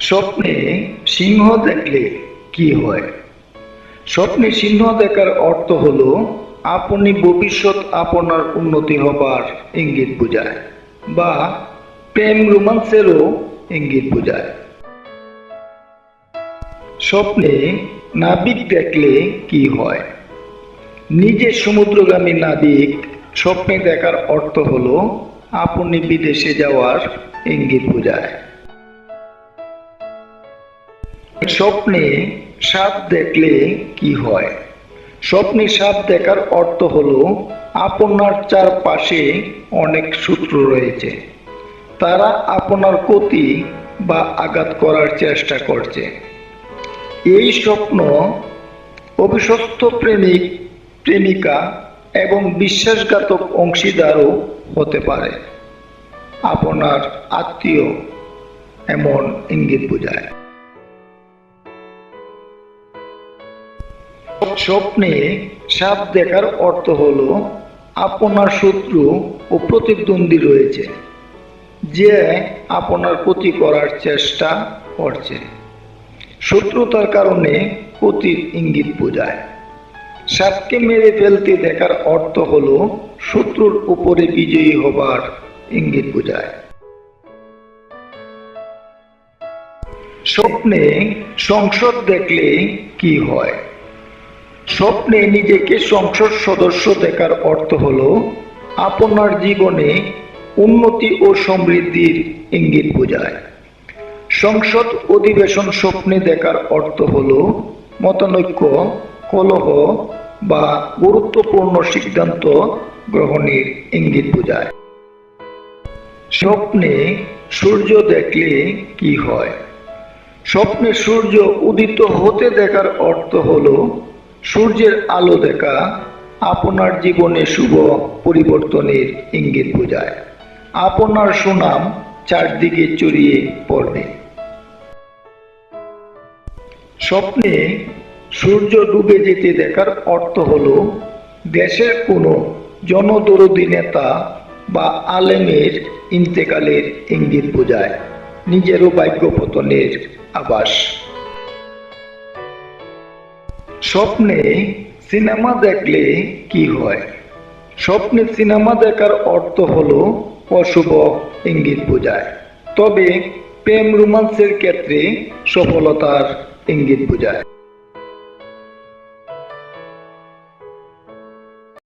স্বপ্নে সিংহ দেখলে কি হয়? স্বপ্নে সিংহ দেখার অর্থ হল, আপনি ভবিষ্যৎ আপনার উন্নতি হবার ইঙ্গিত বোঝায় বা, প্রেম রোমান্সেরও ইঙ্গিত বোঝায় স্বপ্নে নাবিক দেখলে কি হয়? নিজে সমুদ্রগামী নাবিক স্বপ্নে দেখার অর্থ হল, আপনি বিদেশে যাওয়ার ইঙ্গিত বোঝায় স্বপ্নে সাপ দেখলে কি হয়? স্বপ্নে সাপ দেখার অর্থ হলো, আপনার চারপাশে অনেক সূত্র রয়েছে। তারা আপনার ক্ষতি বা আঘাত করার চেষ্টা করছে। এই স্বপ্ন অভিশপ্ত প্রেমিক, প্রেমিকা এবং বিশ্বাসঘাতক অংশীদারও হতে পারে। আপনার আত্মীয় এমন ইঙ্গিত বোঝায়। স্বপ্নে সাপ দেখার অর্থ হল আপনার শত্রু ও প্রতিদ্বন্দ্বী রয়েছে, যে আপনার ক্ষতি করার চেষ্টা করছে। শত্রুতার কারণে ক্ষতির ইঙ্গিত বোঝায়। সাপকে মেরে ফেলতে দেখার অর্থ হল শত্রুর উপরে বিজয়ী হবার ইঙ্গিত বোঝায়। স্বপ্নে সংসদ দেখলে কি হয়? স্বপ্নে নিজেকে সংসদ সদস্য দেখার অর্থ হলো আপনার জীবনে উন্নতি ও সমৃদ্ধির ইঙ্গিত বোঝায়। সংসদ অধিবেশন স্বপ্নে দেখার অর্থ হলো মতানৈক্য, কলহ বা গুরুত্বপূর্ণ সিদ্ধান্ত গ্রহণের ইঙ্গিত বোঝায়। স্বপ্নে সূর্য দেখলে কি হয়? স্বপ্নে সূর্য উদিত হতে দেখার অর্থ হলো সূর্যের আলো দেখা আপনার জীবনে শুভ পরিবর্তনের ইঙ্গিত বোঝায়। আপনার সুনাম চারদিকে চড়িয়ে পড়বে। স্বপ্নে সূর্য ডুবে যেতে দেখার অর্থ হলো, দেশের কোনো জনদরদি নেতা বা আলেমের ইন্তেকালের ইঙ্গিত বোঝায়। নিজেরও ভাগ্য পতনের আবাস স্বপ্নে সিনেমা দেখলে কি হয়? স্বপ্নে সিনেমা দেখার অর্থ হলো অশুভ ইঙ্গিত বোঝায়। তবে প্রেম রোমান্সের ক্ষেত্রে সফলতার ইঙ্গিত বোঝায়।